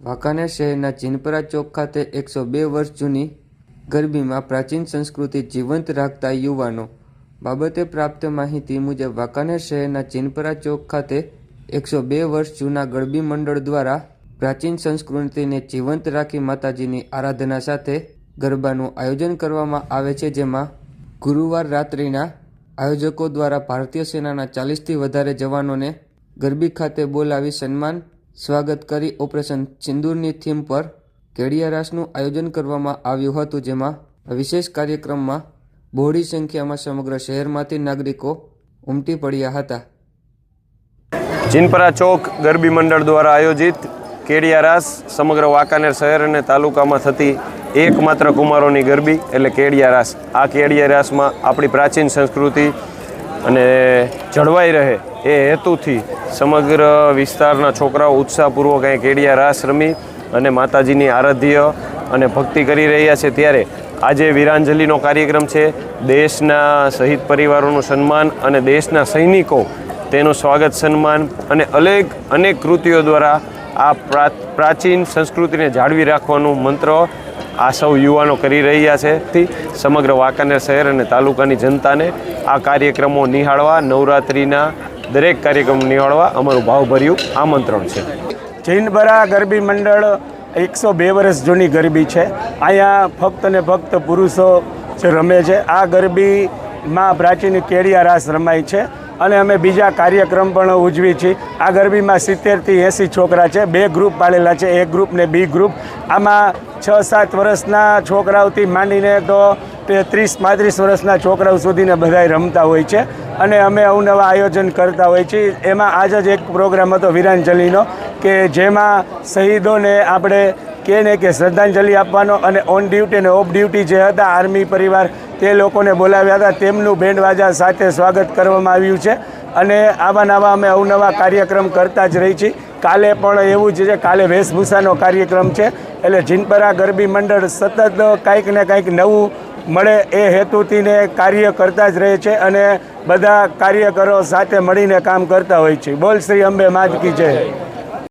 વાંકાનેર શહેરના ચિનપરા ચોક ખાતે એકસો બે વર્ષ જૂની ગરબીમાં પ્રાચીન સંસ્કૃતિ જીવંત રાખતા યુવાનો બાબતે પ્રાપ્ત માહિતી મુજબ વાંકાનેર શહેરના ચિનપરા ચોક ખાતે એકસો બે વર્ષ જૂના ગરબી મંડળ દ્વારા પ્રાચીન સંસ્કૃતિને જીવંત રાખી માતાજીની આરાધના સાથે ગરબાનું આયોજન કરવામાં આવે છે, જેમાં ગુરુવાર રાત્રિના આયોજકો દ્વારા ભારતીય સેનાના ચાલીસથી વધારે જવાનોને ગરબી ખાતે બોલાવી સન્માન સ્વાગત કરી ઓપરેશન સિંદૂરની થીમ પર કેડિયારાસનું આયોજન કરવામાં આવ્યું હતું, જેમાં વિશેષ કાર્યક્રમમાં બહોળી સંખ્યામાં સમગ્ર શહેરમાંથી નાગરિકો ઉમટી પડ્યા હતા. ચિનપરા ચોક ગરબી મંડળ દ્વારા આયોજિત કેડિયા રાસ સમગ્ર વાંકાનેર શહેર અને તાલુકામાં થતી એકમાત્ર કુમારોની ગરબી એટલે કેડિયા રાસ. આ કેડિયા રાસમાં આપણી પ્રાચીન સંસ્કૃતિ અને જળવાઈ રહે એ હેતુથી સમગ્ર વિસ્તારના છોકરાઓ ઉત્સાહપૂર્વક અહીં કેડિયા રાસ રમી અને માતાજીની આરાધ્ય અને ભક્તિ કરી રહ્યા છે. ત્યારે આજે વીરાંજલિનો કાર્યક્રમ છે. દેશના શહીદ પરિવારોનું સન્માન અને દેશના સૈનિકો તેનું સ્વાગત સન્માન અને અનેક અનેક કૃતિઓ દ્વારા આ પ્રા, પ્રાચીન સંસ્કૃતિને જાળવી રાખવાનું મંત્ર આ સૌ યુવાનો કરી રહ્યા છે. સમગ્ર વાંકાનેર શહેર અને તાલુકાની જનતાને આ કાર્યક્રમો નિહાળવા નવરાત્રિના દરેક કાર્યક્રમ નિહાળવા અમારું ભાવભર્યું આમંત્રણ છે. જૈનબરા ગરબી મંડળ એકસો બે વર્ષ જૂની ગરબી છે. અહીંયા ફક્ત ને ફક્ત પુરુષો જ રમે છે. આ ગરબીમાં પ્રાચીન કેડિયા રાસ રમાય છે અને અમે બીજા કાર્યક્રમ પણ ઉજવી છીએ. આ ગરબીમાં સિત્તેરથી એંસી છોકરા છે. બે ગ્રુપ પાડેલા છે. એ ગ્રુપ ને બી ગ્રુપ આમાં છ સાત વર્ષના છોકરાઓથી માંડીને તો તે ત્રીસ પાંત્રીસ વર્ષના છોકરાઓ સુધીને બધાય રમતા હોય છે. અને અમે અવનવા આયોજન કરતા હોઈએ છીએ એમાં આજ જ એક પ્રોગ્રામ હતો વિરાંજલિનો, કે જેમાં શહીદોને આપણે કહે ને કે શ્રદ્ધાંજલિ આપવાનો અને ઓન ડ્યુટી અને ઓફ ડ્યુટી જે હતા આર્મી પરિવાર, તે લોકોને બોલાવ્યા હતા. તેમનું બેન્ડ વાજા સાથે સ્વાગત કરવામાં આવ્યું છે. અને આવા નવા અમે અવનવા કાર્યક્રમ કરતા જ રહી છીએ. કાલે પણ એવું જ છે, કાલે વેશભૂષાનો કાર્યક્રમ છે. એટલે જીનપરા ગરબી મંડળ સતત કાંઈક ને કાંઈક નવું મળે એ હેતુથી ને કાર્ય કરતા જ રહે છે અને બધા કાર્યકરો સાથે મળીને કામ કરતા હોય છે. બોલ શ્રી અંબે માજકી જય.